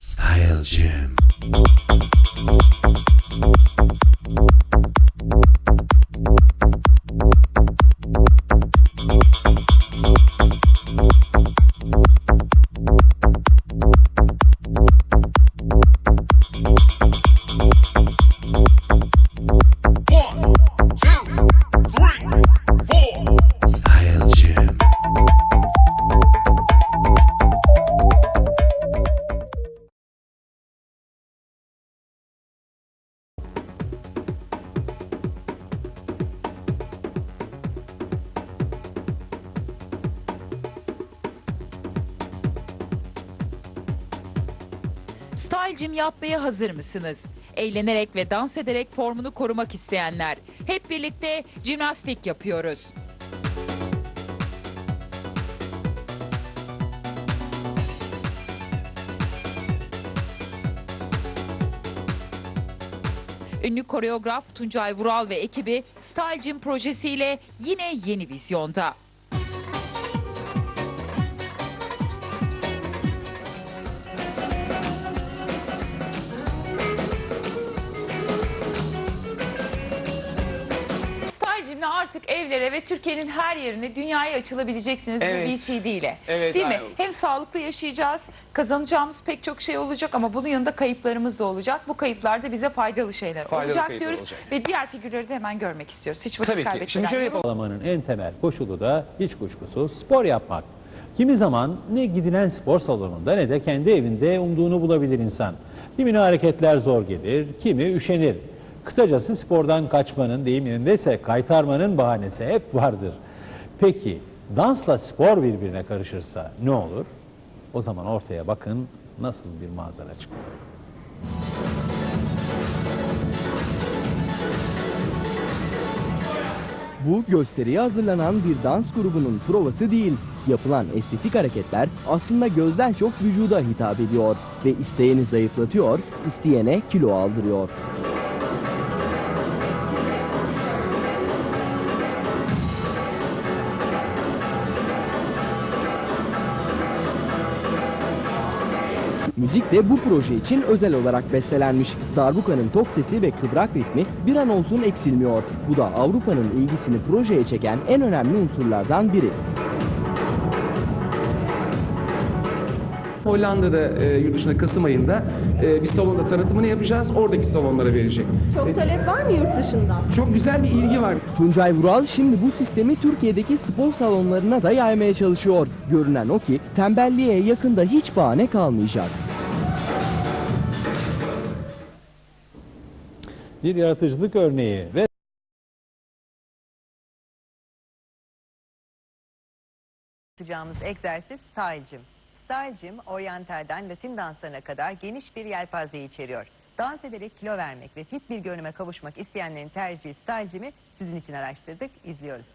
Style Gym. Style gym yapmaya hazır mısınız? Eğlenerek ve dans ederek formunu korumak isteyenler. Hep birlikte jimnastik yapıyoruz. Ünlü koreograf Tuncay Vural ve ekibi Style Gym projesiyle yine yeni vizyonda. Evlere ve Türkiye'nin her yerine dünyaya açılabileceksiniz Evet. bu VCD ile. Evet, Değil mi? aynen. Hem sağlıklı yaşayacağız, kazanacağımız pek çok şey olacak ama bunun yanında kayıplarımız da olacak. Bu kayıplar da bize faydalı şeyler Faydalı olacak diyoruz. olacak. Ve diğer figürleri de hemen görmek istiyoruz. Hiç vakit Tabii ki. kaybetmeden. Şimdi şöyle yapalım. En temel koşulu da hiç kuşkusuz spor yapmak. Kimi zaman ne gidilen spor salonunda ne de kendi evinde umduğunu bulabilir insan. Kimine hareketler zor gelir, kimi üşenir. Kısacası spordan kaçmanın, deyimindeyse kaytarmanın bahanesi hep vardır. Peki dansla spor birbirine karışırsa ne olur? O zaman ortaya bakın nasıl bir manzara çıkıyor. Bu gösteriye hazırlanan bir dans grubunun provası değil. Yapılan estetik hareketler aslında gözden çok vücuda hitap ediyor ve isteyeni zayıflatıyor, isteyene kilo aldırıyor. Müzik de bu proje için özel olarak bestelenmiş. Darbuka'nın tok sesi ve kıvrak ritmi bir an olsun eksilmiyor. Bu da Avrupa'nın ilgisini projeye çeken en önemli unsurlardan biri. Hollanda'da e, yurt dışında Kasım ayında e, bir salonda tanıtımını yapacağız. Oradaki salonlara verecek. Çok talep var mı yurt dışından? Çok güzel bir ilgi var. Tuncay Vural şimdi bu sistemi Türkiye'deki spor salonlarına da yaymaya çalışıyor. Görünen o ki tembelliğe yakında hiç bahane kalmayacak. Bir yaratıcılık örneği ve yapacağımız egzersiz Gym. Style oryantalden Latin danslarına kadar geniş bir yelpazeyi içeriyor. Dans ederek kilo vermek ve fit bir görünüme kavuşmak isteyenlerin tercihi Style sizin için araştırdık, izliyoruz.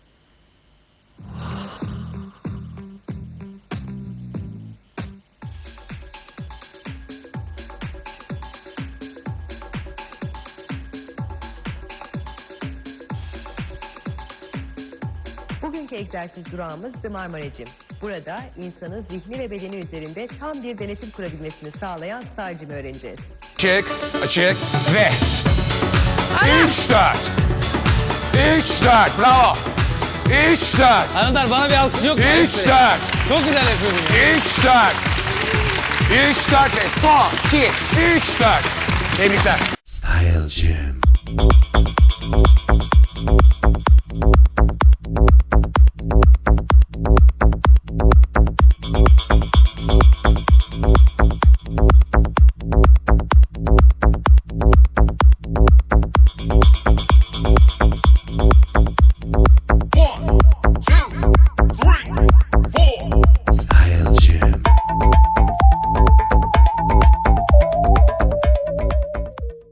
Bugünkü egzersiz durağımız The Marmara Gym. Burada insanı zihni ve bedeni üzerinde tam bir denetim kurabilmesini sağlayan Gym'i öğreneceğiz. Açık, açık ve... Üç, dört. Üç, dört. Bravo. Üç, dört. Anadar bana bir alkış yok mu? Üç, dört. Çok güzel yapıyordun ya. Üç, dört. Üç, dört ve son, iki, üç, dört. Tebrikler. Style Gym.